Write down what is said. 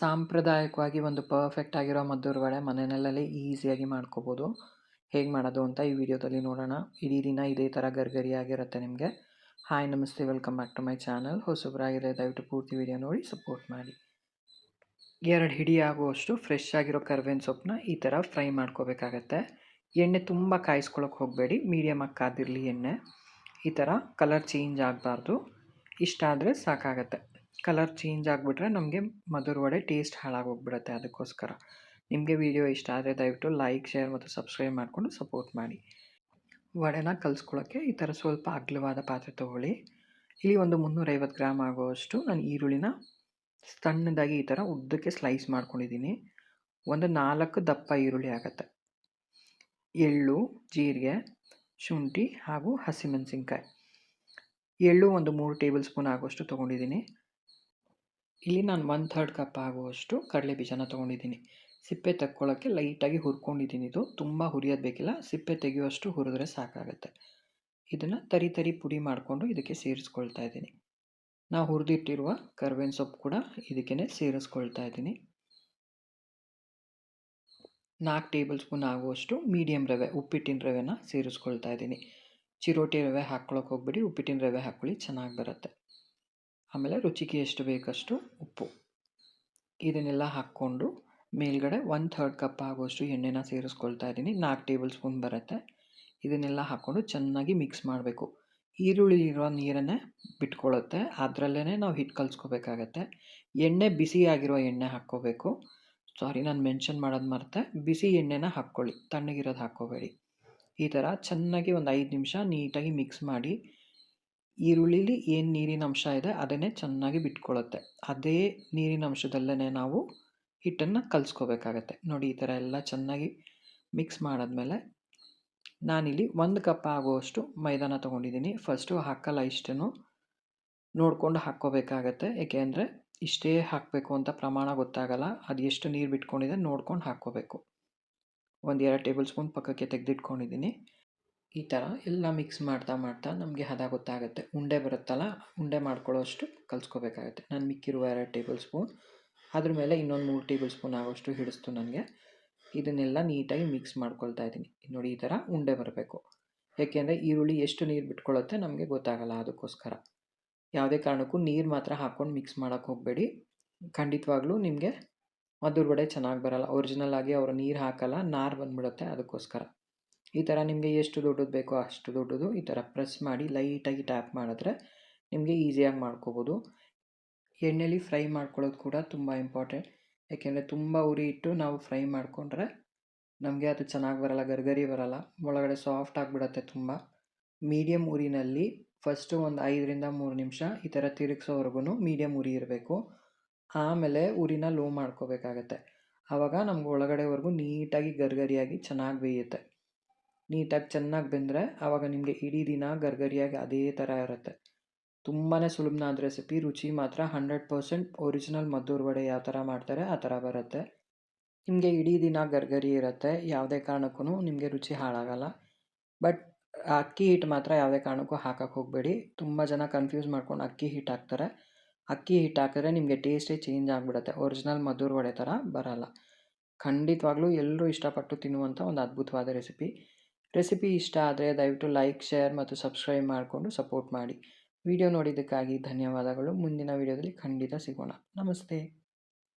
ಸಾಂಪ್ರದಾಯಿಕವಾಗಿ ಒಂದು ಪರ್ಫೆಕ್ಟ್ ಆಗಿರೋ ಮದ್ದೂರು ವಡೆ ಮನೆಯಲ್ಲೇ ಈಸಿಯಾಗಿ ಮಾಡ್ಕೋಬೋದು. ಹೇಗೆ ಮಾಡೋದು ಅಂತ ಈ ವಿಡಿಯೋದಲ್ಲಿ ನೋಡೋಣ. ಇಡೀ ದಿನ ಇದೇ ಥರ ಗರ್ಗರಿಯಾಗಿರುತ್ತೆ ನಿಮಗೆ. ಹಾಯ್ ನಮಸ್ತೆ welcome back to my channel ಹೊಸಬ್ರಾಗಿದೆ ದಯವಿಟ್ಟು ಪೂರ್ತಿ ವಿಡಿಯೋ ನೋಡಿ ಸಪೋರ್ಟ್ ಮಾಡಿ. ಎರಡು ಹಿಡಿ ಆಗುವಷ್ಟು ಫ್ರೆಶ್ ಆಗಿರೋ ಕರ್ಬೇವಿನ ಸೊಪ್ಪನ್ನ ಈ ಥರ ಫ್ರೈ ಮಾಡ್ಕೋಬೇಕಾಗತ್ತೆ. ಎಣ್ಣೆ ತುಂಬ ಕಾಯಿಸ್ಕೊಳ್ಳೋಕೆ ಹೋಗಬೇಡಿ. ಮೀಡಿಯಮ್ ಕಾದಿರಲಿ ಎಣ್ಣೆ. ಈ ಥರ ಕಲರ್ ಚೇಂಜ್ ಆಗಬಾರ್ದು. ಇಷ್ಟ ಆದರೆ ಸಾಕಾಗತ್ತೆ. ಕಲರ್ ಚೇಂಜ್ ಆಗಿಬಿಟ್ರೆ ನಮಗೆ ಮಧುರ ವಡೆ ಟೇಸ್ಟ್ ಹಾಳಾಗೋಗ್ಬಿಡುತ್ತೆ ಅದಕ್ಕೋಸ್ಕರ. ನಿಮಗೆ ವಿಡಿಯೋ ಇಷ್ಟ ಆದರೆ ದಯವಿಟ್ಟು ಲೈಕ್, ಶೇರ್ ಮತ್ತು ಸಬ್ಸ್ಕ್ರೈಬ್ ಮಾಡಿಕೊಂಡು ಸಪೋರ್ಟ್ ಮಾಡಿ. ವಡೆನ ಕಲಿಸ್ಕೊಳ್ಳೋಕ್ಕೆ ಈ ಥರ ಸ್ವಲ್ಪ ಅಗ್ಲವಾದ ಪಾತ್ರೆ ತೊಗೊಳ್ಳಿ. ಇಲ್ಲಿ ಒಂದು ಮುನ್ನೂರೈವತ್ತು ಗ್ರಾಮ್ ಆಗುವಷ್ಟು ನಾನು ಈರುಳ್ಳಿನ ಸಣ್ಣದಾಗಿ ಈ ಥರ ಉದ್ದಕ್ಕೆ ಸ್ಲೈಸ್ ಮಾಡ್ಕೊಂಡಿದ್ದೀನಿ. ಒಂದು ನಾಲ್ಕು ದಪ್ಪ ಈರುಳ್ಳಿ ಆಗುತ್ತೆ. ಎಳ್ಳು, ಜೀರಿಗೆ, ಶುಂಠಿ ಹಾಗೂ ಹಸಿಮೆಣಸಿನ್ಕಾಯಿ. ಎಳ್ಳು ಒಂದು ಮೂರು ಟೇಬಲ್ ಸ್ಪೂನ್ ಆಗುವಷ್ಟು ತೊಗೊಂಡಿದ್ದೀನಿ. ಇಲ್ಲಿ ನಾನು ಒನ್ ಥರ್ಡ್ ಕಪ್ ಆಗುವಷ್ಟು ಕಡಲೆ ಬೀಜನ ತೊಗೊಂಡಿದ್ದೀನಿ. ಸಿಪ್ಪೆ ತಕ್ಕೊಳ್ಳೋಕ್ಕೆ ಲೈಟಾಗಿ ಹುರ್ಕೊಂಡಿದ್ದೀನಿ ಇದು. ತುಂಬ ಹುರಿಯೋದು ಬೇಕಿಲ್ಲ. ಸಿಪ್ಪೆ ತೆಗೆಯುವಷ್ಟು ಹುರಿದ್ರೆ ಸಾಕಾಗುತ್ತೆ. ಇದನ್ನು ತರಿ ತರಿ ಪುಡಿ ಮಾಡಿಕೊಂಡು ಇದಕ್ಕೆ ಸೇರಿಸ್ಕೊಳ್ತಾ ಇದ್ದೀನಿ. ನಾವು ಹುರಿದಿಟ್ಟಿರುವ ಕರ್ಬೇವಿನ ಸೊಪ್ಪು ಕೂಡ ಇದಕ್ಕೆ ಸೇರಿಸ್ಕೊಳ್ತಾ ಇದ್ದೀನಿ. ನಾಲ್ಕು ಟೇಬಲ್ ಸ್ಪೂನ್ ಆಗುವಷ್ಟು ಮೀಡಿಯಮ್ ರವೆ, ಉಪ್ಪಿಟ್ಟಿನ ರವೆನ ಸೇರಿಸ್ಕೊಳ್ತಾ ಇದ್ದೀನಿ. ಚಿರೋಟಿ ರವೆ ಹಾಕ್ಕೊಳಕ್ಕೆ ಹೋಗ್ಬಿಡಿ. ಉಪ್ಪಿಟ್ಟಿನ ರವೆ ಹಾಕ್ಕೊಳ್ಳಿ ಚೆನ್ನಾಗಿ ಬರುತ್ತೆ. ಆಮೇಲೆ ರುಚಿಗೆ ಎಷ್ಟು ಬೇಕಷ್ಟು ಉಪ್ಪು. ಇದನ್ನೆಲ್ಲ ಹಾಕ್ಕೊಂಡು ಮೇಲ್ಗಡೆ ಒನ್ ಥರ್ಡ್ ಕಪ್ ಆಗೋಷ್ಟು ಎಣ್ಣೆನ ಸೇರಿಸ್ಕೊಳ್ತಾ ಇದ್ದೀನಿ. ನಾಲ್ಕು ಟೇಬಲ್ ಸ್ಪೂನ್ ಬರುತ್ತೆ. ಇದನ್ನೆಲ್ಲ ಹಾಕ್ಕೊಂಡು ಚೆನ್ನಾಗಿ ಮಿಕ್ಸ್ ಮಾಡಬೇಕು. ಈರುಳ್ಳಿ ಇರೋ ನೀರನ್ನೇ ಬಿಟ್ಕೊಳ್ಳುತ್ತೆ ಅದರಲ್ಲೇ ನಾವು ಹಿಟ್ಟು ಕಲಿಸ್ಕೋಬೇಕಾಗತ್ತೆ. ಎಣ್ಣೆ ಬಿಸಿ ಆಗಿರೋ ಎಣ್ಣೆ ಹಾಕ್ಕೋಬೇಕು. ಸಾರಿ ನಾನು ಮೆನ್ಷನ್ ಮಾಡೋದು ಮರ್ತೆ. ಬಿಸಿ ಎಣ್ಣೆನ ಹಾಕ್ಕೊಳ್ಳಿ. ತಣ್ಣಗಿರೋದು ಹಾಕ್ಕೋಬೇಡಿ. ಈ ಥರ ಚೆನ್ನಾಗಿ ಒಂದು ಐದು ನಿಮಿಷ ನೀಟಾಗಿ ಮಿಕ್ಸ್ ಮಾಡಿ ಈರುಳ್ಳಿಲಿ ಏನು ನೀರಿನ ಅಂಶ ಇದೆ, ಅದನ್ನೇ ಚೆನ್ನಾಗಿ ಬಿಟ್ಕೊಳ್ಳುತ್ತೆ ಅದೇ ನೀರಿನ ಅಂಶದಲ್ಲೇ ನಾವು ಹಿಟ್ಟನ್ನು ಕಲಿಸ್ಕೋಬೇಕಾಗತ್ತೆ. ನೋಡಿ, ಈ ಥರ ಎಲ್ಲ ಚೆನ್ನಾಗಿ ಮಿಕ್ಸ್ ಮಾಡಿದ್ಮೇಲೆ ನಾನಿಲ್ಲಿ ಒಂದು ಕಪ್ ಆಗುವಷ್ಟು ಮೈದಾನ ತೊಗೊಂಡಿದ್ದೀನಿ. ಫಸ್ಟು ಹಾಕಲ್ಲ ಇಷ್ಟನ್ನು, ನೋಡಿಕೊಂಡು ಹಾಕ್ಕೋಬೇಕಾಗತ್ತೆ. ಏಕೆಂದರೆ ಇಷ್ಟೇ ಹಾಕಬೇಕು ಅಂತ ಪ್ರಮಾಣ ಗೊತ್ತಾಗಲ್ಲ. ಅದು ಎಷ್ಟು ನೀರು ಬಿಟ್ಕೊಂಡಿದೆ ನೋಡ್ಕೊಂಡು ಹಾಕ್ಕೋಬೇಕು. ಒಂದು ಎರಡು ಟೇಬಲ್ ಸ್ಪೂನ್ ಪಕ್ಕಕ್ಕೆ ತೆಗೆದಿಟ್ಕೊಂಡಿದ್ದೀನಿ. ಈ ಥರ ಎಲ್ಲ ಮಿಕ್ಸ್ ಮಾಡ್ತಾ ಮಾಡ್ತಾ ನಮಗೆ ಹದ ಗೊತ್ತಾಗುತ್ತೆ. ಉಂಡೆ ಬರುತ್ತಲ್ಲ, ಉಂಡೆ ಮಾಡ್ಕೊಳ್ಳೋಷ್ಟು ಕಲ್ಸ್ಕೋಬೇಕಾಗುತ್ತೆ. ನಾನು ಮಿಕ್ಕಿರುವ ಎರಡು ಟೇಬಲ್ ಸ್ಪೂನ್ ಅದ್ರ ಮೇಲೆ ಇನ್ನೊಂದು ಮೂರು ಟೇಬಲ್ ಸ್ಪೂನ್ ಆಗೋಷ್ಟು ಹಿಡಿಸ್ತು ನನಗೆ. ಇದನ್ನೆಲ್ಲ ನೀಟಾಗಿ ಮಿಕ್ಸ್ ಮಾಡ್ಕೊಳ್ತಾ ಇದ್ದೀನಿ. ನೋಡಿ, ಈ ಥರ ಉಂಡೆ ಬರಬೇಕು. ಏಕೆಂದರೆ ಈರುಳ್ಳಿ ಎಷ್ಟು ನೀರು ಬಿಟ್ಕೊಳ್ಳುತ್ತೆ ನಮಗೆ ಗೊತ್ತಾಗಲ್ಲ ಅದಕ್ಕೋಸ್ಕರ. ಯಾವುದೇ ಕಾರಣಕ್ಕೂ ನೀರು ಮಾತ್ರ ಹಾಕ್ಕೊಂಡು ಮಿಕ್ಸ್ ಮಾಡೋಕ್ಕೆ ಹೋಗಬೇಡಿ. ಖಂಡಿತವಾಗ್ಲೂ ನಿಮಗೆ ಮದ್ದೂರು ಚೆನ್ನಾಗಿ ಬರಲ್ಲ. ಒರಿಜಿನಲ್ ಆಗಿ ಅವರು ನೀರು ಹಾಕಲ್ಲ, ನಾರು ಬಂದ್ಬಿಡುತ್ತೆ ಅದಕ್ಕೋಸ್ಕರ. ಈ ಥರ ನಿಮಗೆ ಎಷ್ಟು ದೊಡ್ಡದು ಬೇಕೋ ಅಷ್ಟು ದೊಡ್ಡದು ಈ ಥರ ಪ್ರೆಸ್ ಮಾಡಿ ಲೈಟಾಗಿ ಟ್ಯಾಪ್ ಮಾಡಿದ್ರೆ ನಿಮಗೆ ಈಸಿಯಾಗಿ ಮಾಡ್ಕೋಬೋದು. ಎಣ್ಣೆಲಿ ಫ್ರೈ ಮಾಡ್ಕೊಳ್ಳೋದು ಕೂಡ ತುಂಬ ಇಂಪಾರ್ಟೆಂಟ್. ಯಾಕೆಂದರೆ ತುಂಬ ಉರಿ ಇಟ್ಟು ನಾವು ಫ್ರೈ ಮಾಡಿಕೊಂಡ್ರೆ ನಮಗೆ ಅದು ಚೆನ್ನಾಗಿ ಬರಲ್ಲ, ಗರ್ಗರಿ ಬರಲ್ಲ. ಒಳಗಡೆ ಸಾಫ್ಟ್ ಆಗಿಬಿಡತ್ತೆ ತುಂಬ. ಮೀಡಿಯಮ್ ಉರಿನಲ್ಲಿ ಫಸ್ಟು ಒಂದು ಐದರಿಂದ ಮೂರು ನಿಮಿಷ ಈ ಥರ ತಿರುಗಿಸೋವರೆಗೂ ಮೀಡಿಯಂ ಉರಿ ಇರಬೇಕು. ಆಮೇಲೆ ಉರಿನ ಲೋ ಮಾಡ್ಕೋಬೇಕಾಗತ್ತೆ. ಆವಾಗ ನಮ್ಗೆ ಒಳಗಡೆವರೆಗೂ ನೀಟಾಗಿ ಗರ್ಗರಿಯಾಗಿ ಚೆನ್ನಾಗಿ ಬೇಯುತ್ತೆ. ನೀಟಾಗಿ ಚೆನ್ನಾಗಿ ಬೆಂದರೆ ಆವಾಗ ನಿಮಗೆ ಇಡೀ ದಿನ ಗರ್ಗರಿಯಾಗಿ ಅದೇ ಥರ ಇರುತ್ತೆ. ತುಂಬಾ ಸುಲಭನಾದ ರೆಸಿಪಿ ರುಚಿ ಮಾತ್ರ hundred percent original Maddur vada ಯಾವ ಥರ ಮಾಡ್ತಾರೆ, ಆ ಥರ ಬರುತ್ತೆ. ನಿಮಗೆ ಇಡೀ ದಿನ ಗರ್ಗರಿ ಇರುತ್ತೆ, ಯಾವುದೇ ಕಾರಣಕ್ಕೂ ನಿಮಗೆ ರುಚಿ ಹಾಳಾಗಲ್ಲ. ಬಟ್ ಅಕ್ಕಿ ಹಿಟ್ಟು ಮಾತ್ರ ಯಾವುದೇ ಕಾರಣಕ್ಕೂ ಹಾಕಕ್ಕೆ ಹೋಗಬೇಡಿ. ತುಂಬ ಜನ ಕನ್ಫ್ಯೂಸ್ ಮಾಡ್ಕೊಂಡು ಅಕ್ಕಿ ಹಿಟ್ಟು ಹಾಕ್ತಾರೆ. ಅಕ್ಕಿ ಹಿಟ್ಟು ಹಾಕಿದ್ರೆ ನಿಮಗೆ ಟೇಸ್ಟೇ ಚೇಂಜ್ ಆಗಿಬಿಡುತ್ತೆ. ಒರಿಜಿನಲ್ ಮದ್ದೂರು ವಡೆ ಥರ ಬರಲ್ಲ. ಖಂಡಿತವಾಗ್ಲೂ ಎಲ್ಲರೂ ಇಷ್ಟಪಟ್ಟು ತಿನ್ನುವಂಥ ಒಂದು ಅದ್ಭುತವಾದ ರೆಸಿಪಿ ರೆಸಿಪಿ ಇಷ್ಟ ಆದರೆ ದಯವಿಟ್ಟು ಲೈಕ್, ಶೇರ್ ಮತ್ತು ಸಬ್ಸ್ಕ್ರೈಬ್ ಮಾಡಿಕೊಂಡು ಸಪೋರ್ಟ್ ಮಾಡಿ. ವಿಡಿಯೋ ನೋಡಿದ್ದಕ್ಕಾಗಿ ಧನ್ಯವಾದಗಳು. ಮುಂದಿನ ವಿಡಿಯೋದಲ್ಲಿ ಖಂಡಿತ ಸಿಗೋಣ. ನಮಸ್ತೆ.